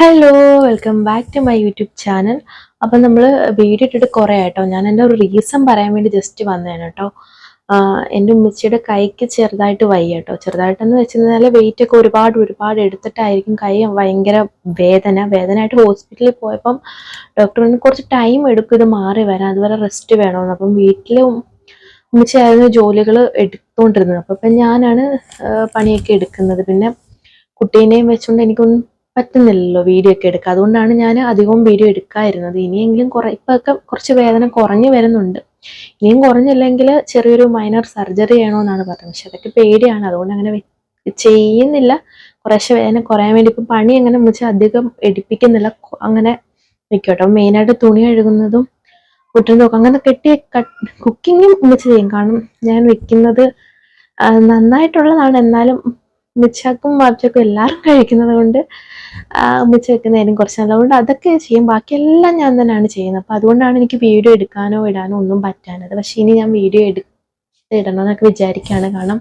Hello welcome back to my YouTube channel അപ്പം നമ്മൾ video ഇട്ടിട്ട് കുറേ ആയിട്ടോ. ഞാൻ എന്റെ ഒരു റീസൺ പറയാൻ വേണ്ടി ജസ്റ്റ് വന്നതാണ് കേട്ടോ. എന്റെ ഉമ്മച്ചിയുടെ കൈക്ക് ചെറുതായിട്ട് വയ്യ കേട്ടോ. ചെറുതായിട്ടെന്ന് വെച്ച് കഴിഞ്ഞാൽ വെയിറ്റ് ഒക്കെ ഒരുപാട് ഒരുപാട് എടുത്തിട്ടായിരിക്കും കൈ ഭയങ്കര വേദന. വേദനയായിട്ട് ഹോസ്പിറ്റലിൽ പോയപ്പം ഡോക്ടറിന് കുറച്ച് ടൈം എടുക്കും ഇത് മാറി വരാൻ അതുവരെ റെസ്റ്റ് വേണമെന്ന് അപ്പം വീട്ടിൽ ഉമ്മച്ചിയായിരുന്നു ജോലികൾ എടുത്തുകൊണ്ടിരുന്നത് അപ്പം ഇപ്പം ഞാനാണ് പണിയൊക്കെ എടുക്കുന്നത്. പിന്നെ കുട്ടീനെയും വെച്ചുകൊണ്ട് എനിക്കൊന്നും പറ്റുന്നില്ലല്ലോ വീഡിയോ ഒക്കെ എടുക്കുക അതുകൊണ്ടാണ് ഞാൻ അധികവും വീഡിയോ എടുക്കാതിരുന്നത്. ഇനിയെങ്കിലും കുറെ ഇപ്പൊക്കെ കുറച്ച് വേദന കുറഞ്ഞു വരുന്നുണ്ട്. ഇനിയും കുറഞ്ഞില്ലെങ്കിൽ ചെറിയൊരു മൈനർ സർജറി ചെയ്യണമെന്നാണ് പറഞ്ഞത്. പക്ഷെ അതൊക്കെ പേടിയാണ്. അതുകൊണ്ട് അങ്ങനെ ചെയ്യുന്നില്ല. കുറേശ്ശെ വേദന കുറയാൻ വേണ്ടി ഇപ്പം പണി അങ്ങനെ വെച്ചാൽ അധികം എടുപ്പിക്കുന്നില്ല. അങ്ങനെ വെക്കും കേട്ടോ മെയിനായിട്ട് തുണി കഴുകുന്നതും കുട്ടൻ നോക്കും അങ്ങനെ കെട്ടി കുക്കിങ്ങും വെച്ച് ചെയ്യും. കാരണം ഞാൻ വെക്കുന്നത് നന്നായിട്ടുള്ളതാണ്. എന്നാലും മിച്ചക്കും മറിച്ചൊക്കെ എല്ലാവരും കഴിക്കുന്നത് കൊണ്ട് ഉമ്മച്ച വെക്കുന്നതിനും കുറച്ച് നല്ലതുകൊണ്ട് അതൊക്കെ ചെയ്യും. ബാക്കിയെല്ലാം ഞാൻ തന്നെയാണ് ചെയ്യുന്നത്. അപ്പം അതുകൊണ്ടാണ് എനിക്ക് വീഡിയോ എടുക്കാനോ ഇടാനോ ഒന്നും പറ്റാനത് പക്ഷെ ഇനി ഞാൻ വീഡിയോ എടുത്ത് ഇടണം എന്നൊക്കെ വിചാരിക്കുകയാണ്. കാരണം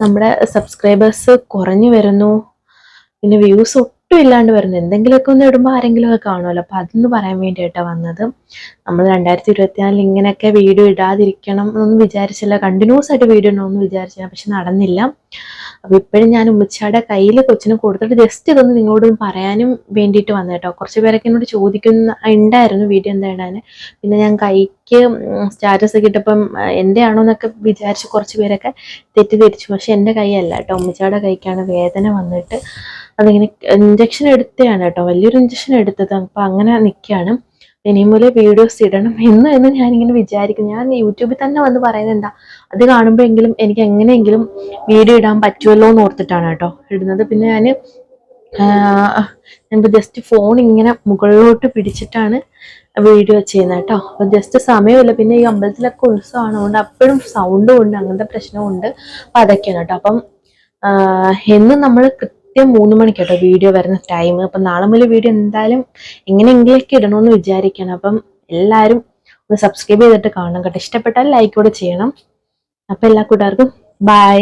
നമ്മുടെ സബ്സ്ക്രൈബേഴ്സ് കുറഞ്ഞു വരുന്നു. പിന്നെ വ്യൂസ് ഒട്ടും ഇല്ലാണ്ട് വരുന്നു. എന്തെങ്കിലുമൊക്കെ ഒന്ന് ഇടുമ്പോൾ ആരെങ്കിലുമൊക്കെ കാണുമല്ലോ. അപ്പം അതൊന്ന് പറയാൻ വേണ്ടിയിട്ടാണ് വന്നത്. നമ്മൾ രണ്ടായിരത്തി ഇരുപത്തിനാലിൽ ഇങ്ങനെയൊക്കെ വീഡിയോ ഇടാതിരിക്കണം എന്നൊന്നും വിചാരിച്ചില്ല. കണ്ടിന്യൂസ് ആയിട്ട് വീഡിയോ ഇടണമെന്ന് വിചാരിച്ചില്ല. പക്ഷെ നടന്നില്ല. അപ്പൊ ഇപ്പോഴും ഞാൻ ഉമ്മച്ചാടെ കയ്യിൽ കൊച്ചിനെ കൊടുത്തിട്ട് ജസ്റ്റ് ഇതൊന്ന് നിങ്ങളോട് പറയാനും വേണ്ടിയിട്ട് വന്നു കേട്ടോ കുറച്ച് പേരൊക്കെ എന്നോട് ചോദിക്കുന്ന ഉണ്ടായിരുന്നു വീഡിയോ എന്താ ഇടാൻ പിന്നെ ഞാൻ കൈക്ക് സ്റ്റാറ്റസ് ഒക്കെ ഇട്ടപ്പം എന്റെ ആണോ എന്നൊക്കെ വിചാരിച്ച് കുറച്ച് പേരൊക്കെ തെറ്റിദ്ധരിച്ചു. പക്ഷെ എന്റെ കൈയല്ല കേട്ടോ ഉമ്മച്ചാടെ കൈക്കാണ് വേദന വന്നിട്ട്. അതിങ്ങനെ ഇഞ്ചക്ഷൻ എടുത്തതാണ് കേട്ടോ വലിയൊരു ഇഞ്ചക്ഷൻ എടുത്തത്. അപ്പൊ അങ്ങനെ നിൽക്കുകയാണ് ഇനിയും പോലെ വീഡിയോസ് ഇടണം എന്ന് എന്ന് ഞാനിങ്ങനെ വിചാരിക്കും ഞാൻ യൂട്യൂബിൽ തന്നെ വന്ന് പറയുന്നത് എന്താ? അത് കാണുമ്പോഴെങ്കിലും എനിക്ക് എങ്ങനെയെങ്കിലും വീഡിയോ ഇടാൻ പറ്റുമല്ലോ എന്ന് ഓർത്തിട്ടാണ് കേട്ടോ ഇടുന്നത്. പിന്നെ ഞാൻ ഞാൻ ജസ്റ്റ് ഫോൺ ഇങ്ങനെ മുകളിലോട്ട് പിടിച്ചിട്ടാണ് വീഡിയോ ചെയ്യുന്നത് കേട്ടോ. അപ്പം ജസ്റ്റ് സമയമില്ല. പിന്നെ ഈ അമ്പലത്തിലൊക്കെ ഉത്സവമാണ് അതുകൊണ്ട് അപ്പോഴും സൗണ്ടും ഉണ്ട് അങ്ങനത്തെ പ്രശ്നമുണ്ട്. അപ്പം അതൊക്കെയാണ് കേട്ടോ. അപ്പം എന്നും നമ്മൾ കൃത്യം മൂന്ന് മണിക്ക് കേട്ടോ വീഡിയോ വരുന്ന ടൈം അപ്പം നാളെ മുതൽ വീഡിയോ എന്തായാലും എങ്ങനെയെങ്കിലൊക്കെ ഇടണമെന്ന് വിചാരിക്കണം. അപ്പം എല്ലാവരും ഒന്ന് സബ്സ്ക്രൈബ് ചെയ്തിട്ട് കാണണം കേട്ടോ. ഇഷ്ടപ്പെട്ടാൽ ലൈക്ക് കൂടെ ചെയ്യണം. അപ്പം എല്ലാ കൂട്ടുകാർക്കും ബൈ